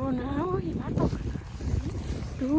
ดูนะโอ้ยหิมะตก ดู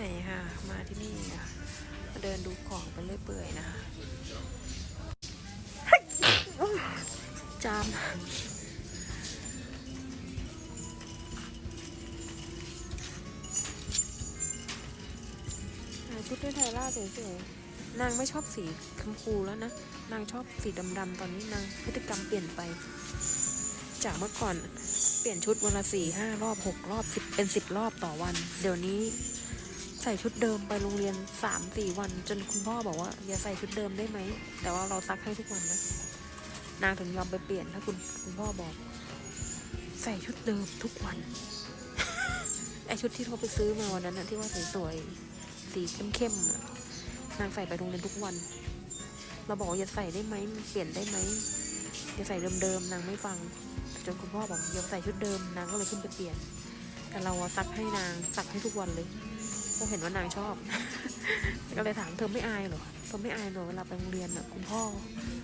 ไม่รู้จะไปไหนค่ะ มาที่นี่ค่ะมาเดินดูของไปเรื่อยเปื่อยนะคะจามหาชุดด้วยไทยล่าสวยๆนางไม่ชอบสีชมพูแล้วนะ นางชอบสีดำๆตอนนี้นางพฤติกรรมเปลี่ยนไป จากเมื่อก่อนเปลี่ยนชุดวันละสี่ห้ารอบหกรอบสิบเป็นสิบรอบต่อวัน เดี๋ยวนี้ ใส่ชุดเดิมไปโรงเรียนสามสี่วัน จนคุณพ่อบอกว่า อย่าใส่ชุดเดิมได้ไหม แต่ว่าเราซักให้ทุกวันนะ นางถึงยอมไปเปลี่ยนถ้าคุณคุณพ่อบอก ใส่ชุดเดิมทุกวันไอชุดที่เขาไปซื้อมาวันนั้นนะที่ว่าสวยๆสีเข้มๆอะนางใส่ไปโรงเรียนทุกวัน เราบอกอย่าใส่ได้ไหมเปลี่ยนได้ไหมอย่าใส่เดิมๆนางไม่ฟัง จนคุณพ่อบอกอย่าใส่ชุดเดิมนางก็เลยขึ้นไปเปลี่ยน แต่เราซักให้นางซักให้ทุกวันเลย เราเห็นว่านางชอบ ก็เลยถามเธอไม่อายเหรอเธอไม่อายเหรอเวลาไปโรงเรียนอะคุณพ่อ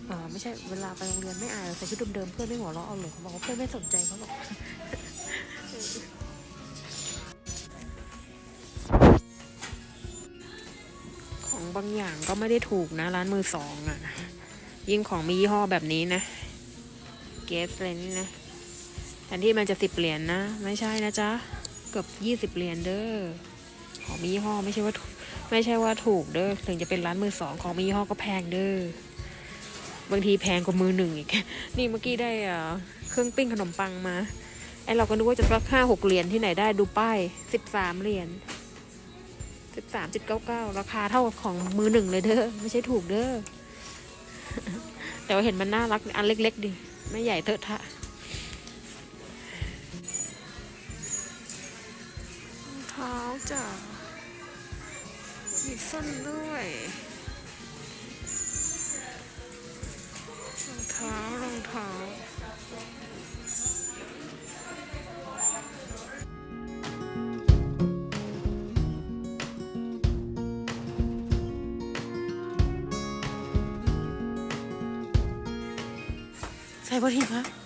เออไม่ใช่เวลาไปโรงเรียนไม่อายเรอใส่ชุดเดิมๆเพื่อนไม่หัวเราะเอาเหรอเขาบอกว่าเพื่อนไม่สนใจเขาหรอกของบางอย่างก็ไม่ได้ถูกนะร้านมือสองอะ ยิ่งของมียี่ห้อแบบนี้นะ เกสอะไรนี่นะแทนที่มันจะสิบเหรียญนะ ไม่ใช่นะจ๊ะ เกือบยี่สิบเหรียญเด้อ ของมียี่ห้อไม่ใช่ว่าถูกไม่ใช่ว่าถูกเด้อถึงจะเป็นร้านมือสองของมียี่ห้อก็แพงเด้อบางทีแพงกว่ามือหนึ่งอีก นี่เมื่อกี้ได้เครื่องปิ้งขนมปังมาไอเราก็นึกว่าจะสักห้าหกเหรียญที่ไหนได้ดูป้ายสิบสามเหรียญสิบสามจุดเก้าเก้าราคาเท่ากับของมือหนึ่งเลยเด้อไม่ใช่ถูกเด้อแต่ว่าเห็นมันน่ารักอันเล็ก ๆดิไม่ใหญ่เถอะทะรองเท้าจ้ะ มีส้นด้วยรองเท้ารองเท้าใส่บอดีมะเ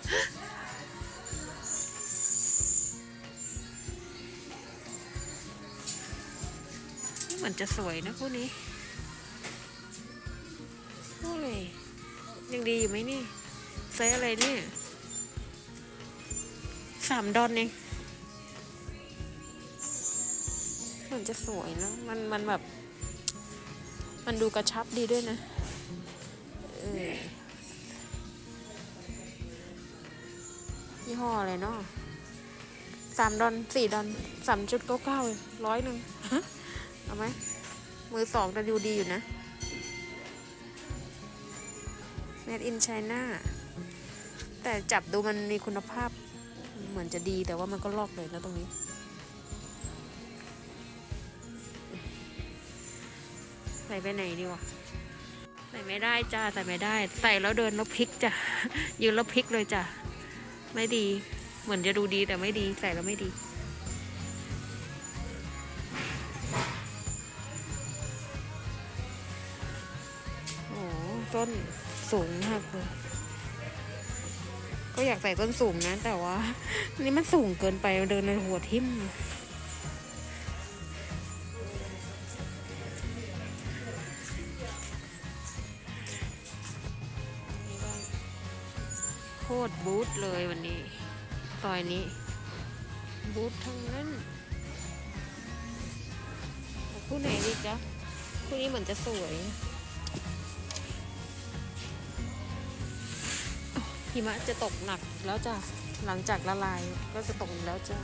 อนจะสวยนะคู่นี้โอ้ยยังดีอยู่ไหมนี่ไซส์อะไรเนี่ยสามดอนเองมือนจะสวยนะมันมันแบบ มันดูกระชับดีด้วยนะเยี่ห้ออะไรเนาะสามดอนสี่ดอนสามจุดเก้าเก้าร้อยหนึ่ง เอาไหมมือสองแต่ดูดีอยู่นะ made in China แต่จับดูมันมีคุณภาพเหมือนจะดีแต่ว่ามันก็ลอกเลยนะตรงนี้ ใส่ไปไหนดีวะใส่ไม่ได้จ้าใส่ไม่ได้ ใส่แล้วเดินแล้วพลิกจ้ะยืนแล้วพลิกเลยจ้ะไม่ดี เหมือนจะดูดีแต่ไม่ดี ใส่แล้วไม่ดี ต้นสูงมากเลยก็อยากใส่ต้นสูงนะ แต่ว่า นี่มันสูงเกินไปเดินในหัวทิ่มโคตรบูธเลยวันนี้ซอยนี้ บูธทั้งนั้นคู่ไหนดีจ๊ะคู่นี้เหมือนจะสวย หิมะจะตกหนักแล้วจ้ะหลังจากละลายก็จะตกแล้วจ้า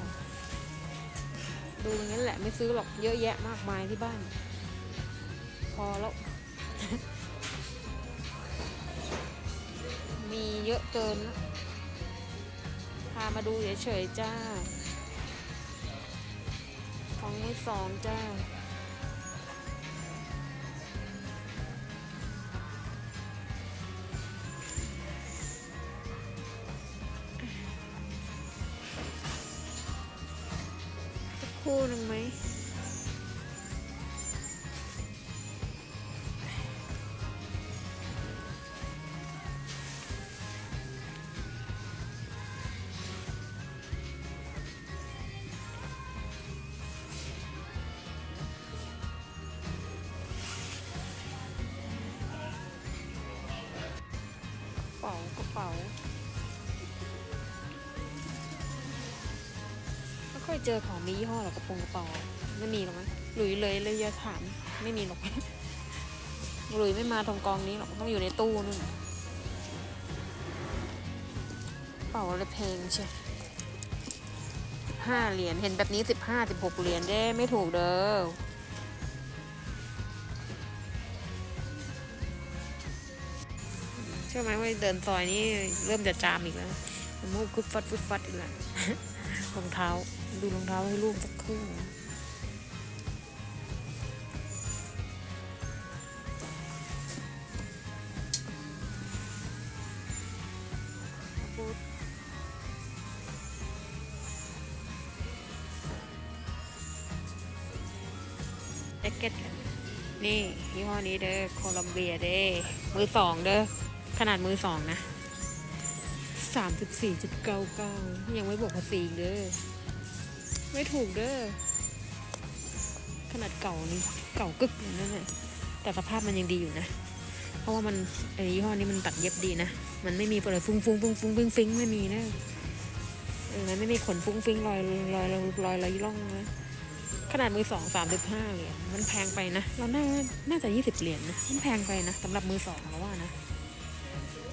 ดูอย่างนั้นแหละไม่ซื้อหรอกเยอะแยะมากมายที่บ้าน พอแล้ว มีเยอะเกิน พามาดูเฉยๆจ้า ของมือสองจ้า คู่หนึ่งไหมกระเป๋ากระเป๋าไม่ค่อยเจอของมียี่ห้อหรอก ปงกระป๋าไม่มีหรอกมั้งหลุยเลยเลยอย่าถามไม่มีหรอกหลุยไม่มาตรงกองนี้หรอกต้องอยู่ในตู้นู่นเป๋าอะไรแพงใช่ห้าเหรียญเห็นแบบนี้สิบห้าสิบหกเหรียญเด้ไม่ถูกเด้อเชื่อไหมว่าเดินซอยนี้เริ่มจะจามอีกแล้วมูกฟุดฟัดฟุดฟัดอีกแล้วรองเท้า ดูรองเท้าให้ลูกสักครู่แจ็คเก็ตกันนี่ยี่ห้อนี้เด้อโคลัมเบียเด้มือสองเด้อขนาดมือสองนะสามสิบสี่จุดเก้าเก้ายังไม่บวกภาษีเด้อ ไม่ถูกเด้อ ขนาดเก่านี่เก่ากึกเลยนั่นแหละแต่สภาพมันยังดีอยู่นะ เพราะว่ามันไอ้ยี่ห้อนี้มันตัดเย็บดีนะ มันไม่มีอะไรฟุ้งฟุ้งฟุ้งฟุ้งฟิงฟิงไม่มีนะเออมันไม่มีขนฟุ้งฟิงลอยลอยลอยลอยลอยล่องนะขนาดมือสองสามสิบห้าเหรียญมันแพงไปนะ เราน่าน่าจะยี่สิบเหรียญนะมันแพงไปนะสำหรับมือสองเราว่านะ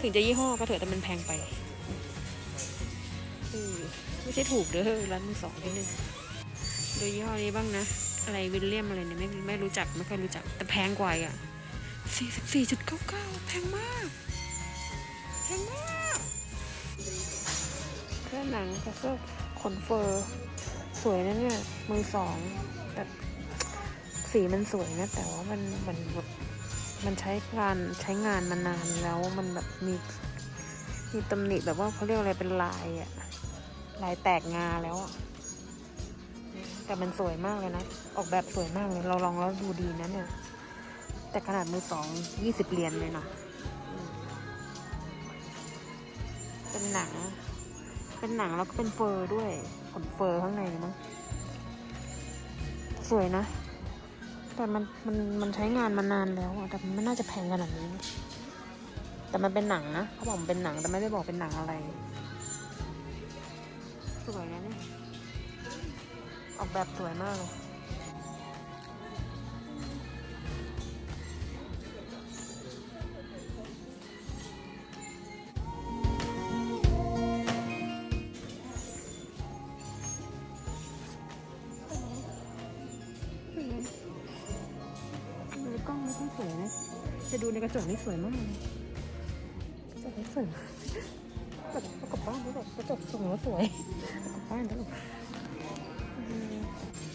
ถึงจะยี่ห้อก็เถอะแต่มันแพงไปไม่ใช่ถูกเด้อร้านมือสองที่นึง ดูยี่ห้อนี้บ้างนะ อะไรวิลเลียมอะไรเนี่ยไม่ไม่รู้จักไม่ค่อยรู้จัก แต่แพงกว่าอะสี่สิบสี่จุดเก้าเก้าแพงมาก แพงมากเสื้อหนังกับเสื้อขนเฟอร์สวยนะเนี่ยมือสองแต่สีมันสวยนะ แต่ว่ามันมันแบบมันใช้งานใช้งานมานานแล้วมันแบบมีมีตำหนิแบบว่าเขาเรียกอะไรเป็นลายอะลายแตกงาแล้วอะ แต่มันสวยมากเลยนะ ออกแบบสวยมากเลย เราลองแล้วดูดีนะเนี่ย แต่ขนาดมือสองยี่สิบเหรียญเลยนะเป็นหนัง เป็นหนังแล้วก็เป็นเฟอร์ด้วย ขนเฟอร์ข้างในมั้งสวยนะ แต่มันมันมันใช้งานมานานแล้วอะแต่มันไม่น่าจะแพงขนาดนี้ แต่มันเป็นหนังนะเขาบอกมันเป็นหนังแต่ไม่ได้บอกเป็นหนังอะไร สวยนะเนี่ย ออกแบบสวยมากเลยกล้องไม่ค่อยสวยนะ จะดูในกระจกนี่สวยมากเลยกระจกนี่สวยมากกลับบ้านด้วแบบกระจกส่งแล้วสวยกลับบ้านด้ว 嗯。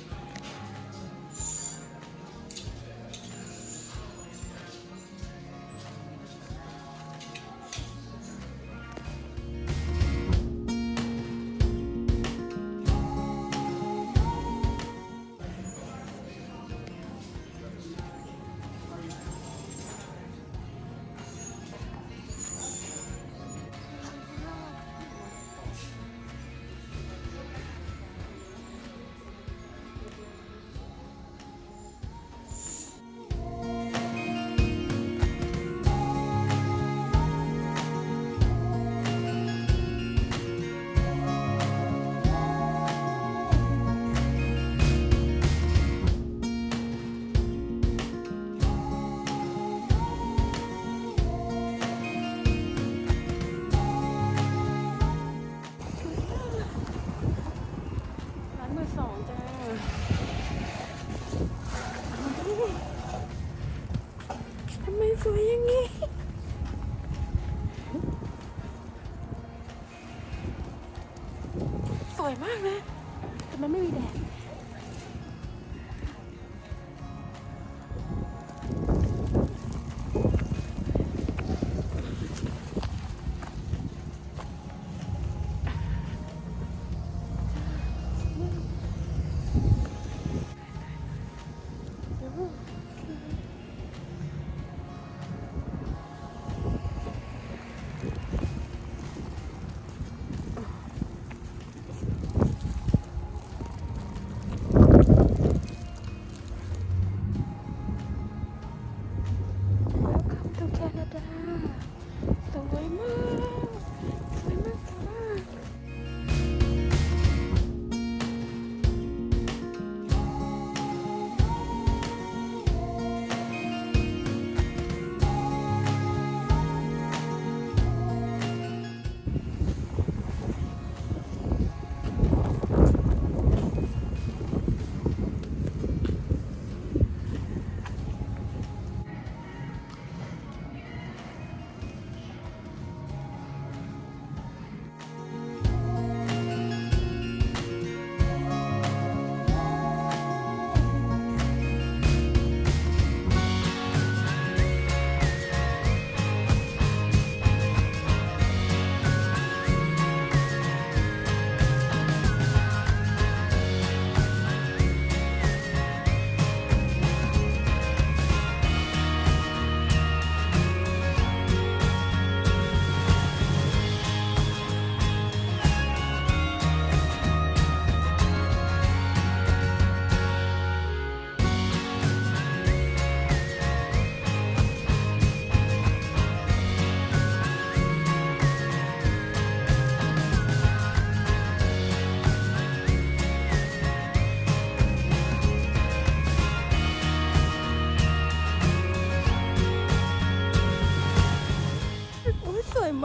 ทำไมสวยอย่างนี้สวยมากนะแต่มันไม่มีแดด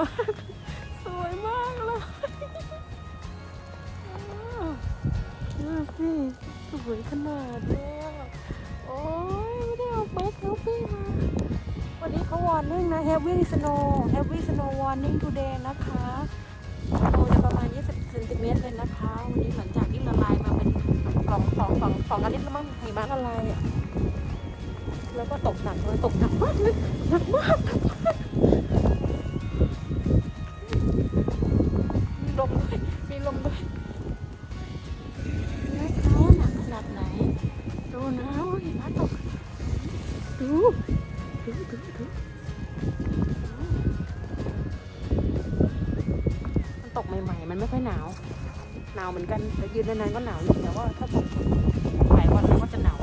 าก สวยมากเลยดูสิสวยขนาดเนี้ยโอ้ยไม่ได้เอาเบสเซลฟี่มา วันนี้เขาวอร์นิ่งนะ heavy snow heavy snow warning today นะคะโตจะประมาณ 20เซนติเมตรเลยนะคะ วันนี้หลังจากที่ละลายมาเป็นสองสองสองสองอาทิตย์แล้วมั้งหิมะละลายอะแล้วก็ตกหนักเลยตกหนักมากเลยหนักมาก แต่ยืนนานๆก็หนาวอยู่แต่ว่าถ้าตกหลายวันแล้วก็จะหนาว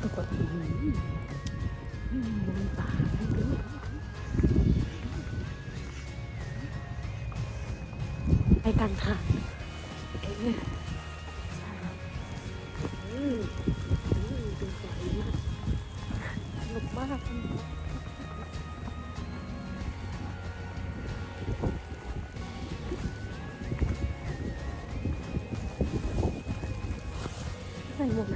ปรากฏมอืมบนป่าให้ดูไปกันค่ะ ใส่หมวก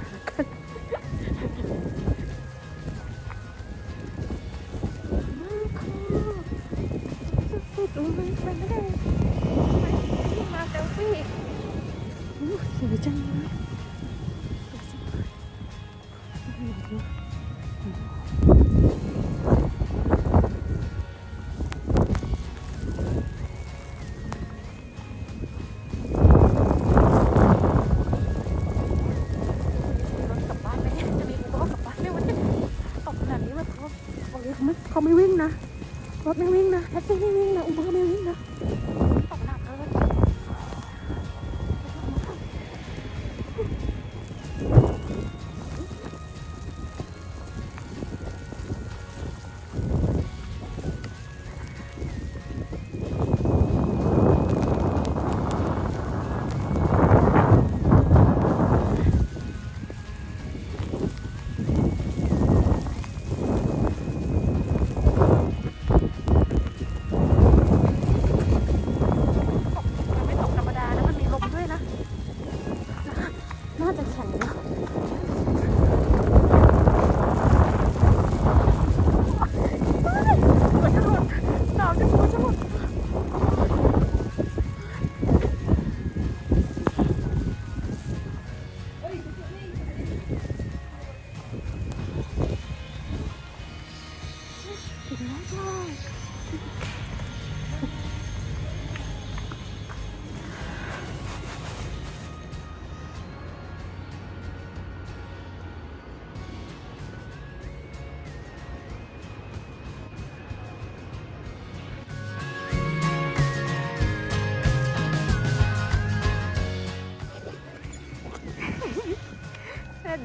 เขาไม่วิ่งนะรถไม่วิ่งนะแท็กซี่ไม่วิ่งนะอุเบอร์ไม่วิ่งนะ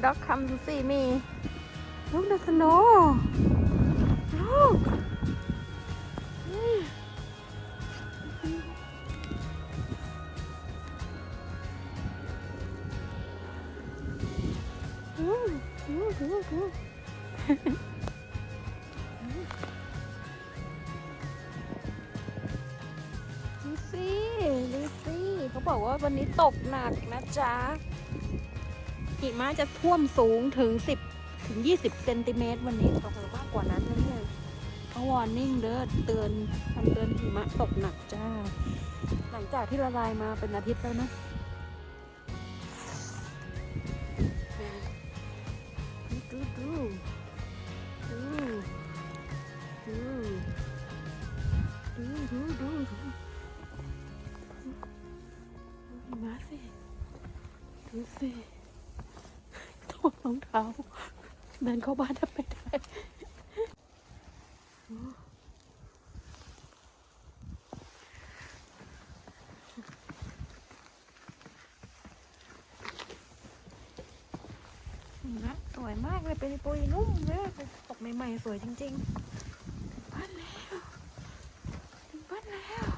ด็อกคัมทูซีมีลูกนัทโนลูกดูสิดูสิเขาบอกว่าวันนี้ตกหนักนะจ๊ะ หิมะจะท่วมสูงถึง 10 ถึง 20 เซนติเมตรวันนี้ตกมากกว่านั้นนะเนี่ยเขาวอร์นิ่งเด้อเตือนคำเตือนหิมะตกหนักจ้า หลังจากที่ละลายมาเป็นอาทิตย์แล้วนะ รองเท้าเดินเข้าบ้านแทบไม่ได้หิมะสวยมากเลยเป็นปุยนุ่มเลยตกใหม่ๆ สวยจริงๆ ถึงบ้านแล้ว ถึงบ้านแล้ว